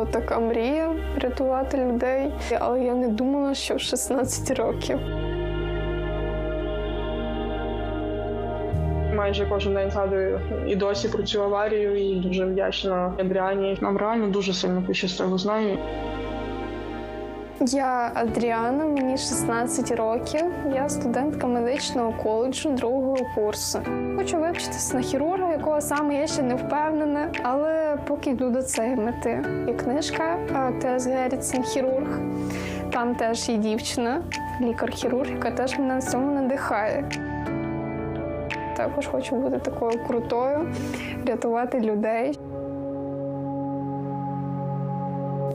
була така мрія рятувати людей, але я не думала, що в 16 років. Майже кожен день згадую і досі про цю аварію, і дуже вдячна Адріані. Нам реально дуже сильно пощастило з нею. Я Адріана, мені 16 років. Я студентка медичного коледжу другого курсу. Хочу вивчитися на хірурга, якого саме я ще не впевнена, але поки йду до цієї мети. Є книжка а, Тес Геррітсен хірург. Там теж є дівчина, лікар-хірург, яка теж мене на цьому надихає. Також хочу бути такою крутою, рятувати людей.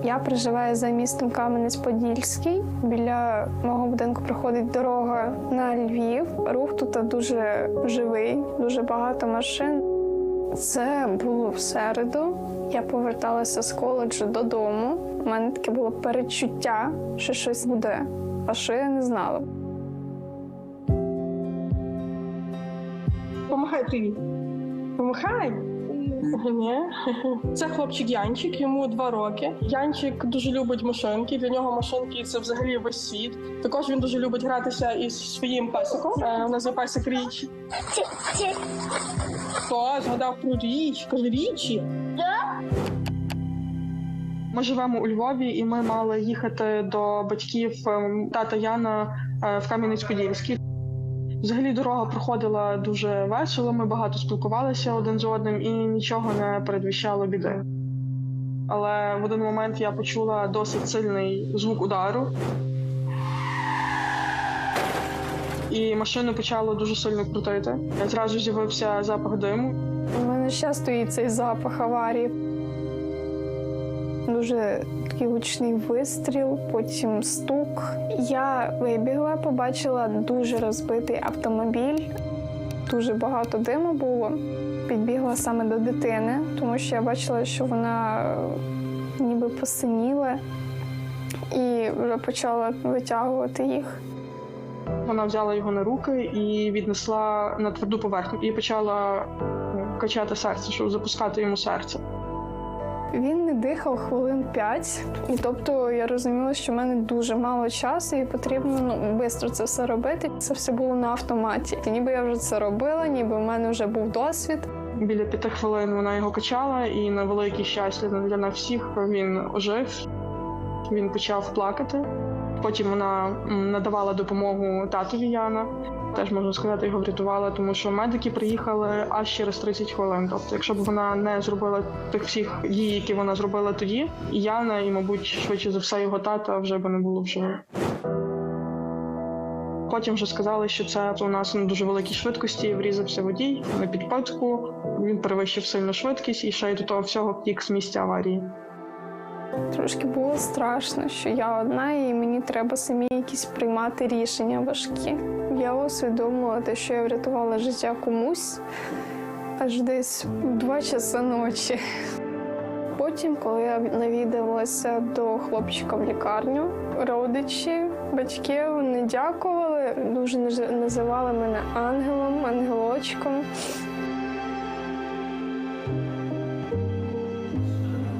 Я проживаю за містом Кам'янець-Подільський. Біля мого будинку проходить дорога на Львів. Рух тут дуже живий, дуже багато машин. Це було в середу. Я поверталася з коледжу додому. У мене таке було перечуття, що щось буде, а що я не знала. Помахай привіт. Помахай. Ні. Це хлопчик Янчик, йому два роки. Янчик дуже любить машинки. Для нього машинки це взагалі весь світ. Також він дуже любить гратися із своїм песиком. Е, У нас є песик Річі. Хто згадав про річ? Каже Річі. Ми живемо у Львові, і ми мали їхати до батьків ем, тата Яна е, в Кам'янець-Подільський. Взагалі дорога проходила дуже весело. Ми багато спілкувалися один з одним і нічого не передвіщало біди. Але в один момент я почула досить сильний звук удару. І машину почало дуже сильно крутити. Зразу з'явився запах диму. У мене ще стоїть цей запах аварії. Дуже такий гучний вистріл, потім стук. Я вибігла, побачила дуже розбитий автомобіль. Дуже багато диму було. Підбігла саме до дитини, тому що я бачила, що вона е, ніби посиніла і вже почала витягувати їх. Вона взяла його на руки і віднесла на тверду поверхню і почала ну, качати серце, щоб запускати йому серце. Він не дихав хвилин п'ять, і тобто я розуміла, що в мене дуже мало часу, і потрібно ну швидко це все робити. Це все було на автоматі. І ніби я вже це робила, ніби в мене вже був досвід. Біля п'яти хвилин вона його качала, і на велике щастя для нас всіх він ожив. Він почав плакати. Потім вона надавала допомогу татові Яна. Теж можна сказати, його врятувала, тому що медики приїхали аж через 30 хвилин. Тобто, якщо б вона не зробила тих всіх дій, які вона зробила тоді, і Яна, і, мабуть, швидше за все, його тата вже би не було в живих. Потім вже сказали, що це у нас на дуже великій швидкості врізався водій на підпитку. Він перевищив сильну швидкість і ще й до того всього втік з місця аварії. Трошки було страшно, що я одна, і мені треба самі якісь приймати рішення важкі. Я усвідомила те, що я врятувала життя комусь аж десь два часи ночі. Потім, коли я навідалася до хлопчика в лікарню, родичі, батьки вони дякували, дуже називали мене ангелом, ангелочком.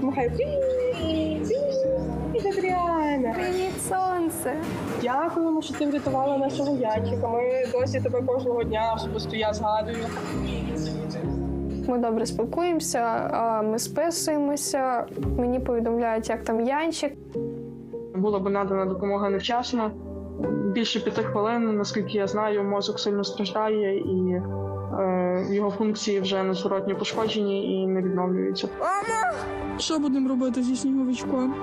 Помахай привіт. Адріана. Привіт, сонце! Дякуємо, що ти врятувала нашого Янчика. Ми досі тебе кожного дня особисто я згадую. Ми добре спілкуємося, ми списуємося. Мені повідомляють, як там Янчик. Була б надана допомога невчасно. Більше п'яти хвилин, наскільки я знаю, мозок сильно страждає і його функції вже незворотньо пошкоджені і не відновлюються. Що будемо робити зі сніговичком?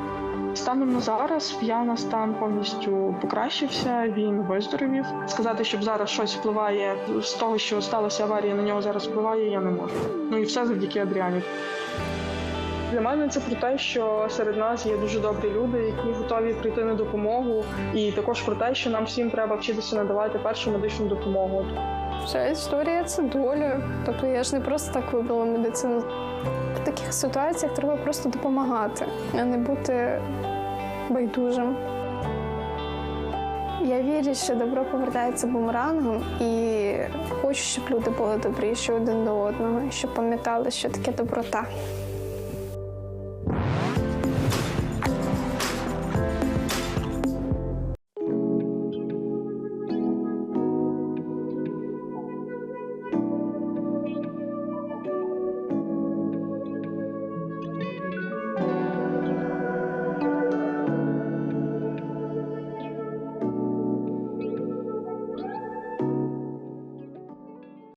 Станом на зараз Яна стан повністю покращився. Він виздоровів. Сказати, щоб зараз щось впливає з того, що сталася аварія, на нього зараз впливає, я не можу. Ну і все завдяки Адріані. Для мене це про те, що серед нас є дуже добрі люди, які готові прийти на допомогу, і також про те, що нам всім треба вчитися надавати першу медичну допомогу. Вся історія це доля. Тобто я ж не просто так вибрала медицину. В таких ситуаціях треба просто допомагати, а не бути байдужим. Я вірю, що добро повертається бумерангом, і хочу, щоб люди були добріші один до одного, щоб пам'ятали, що таке доброта.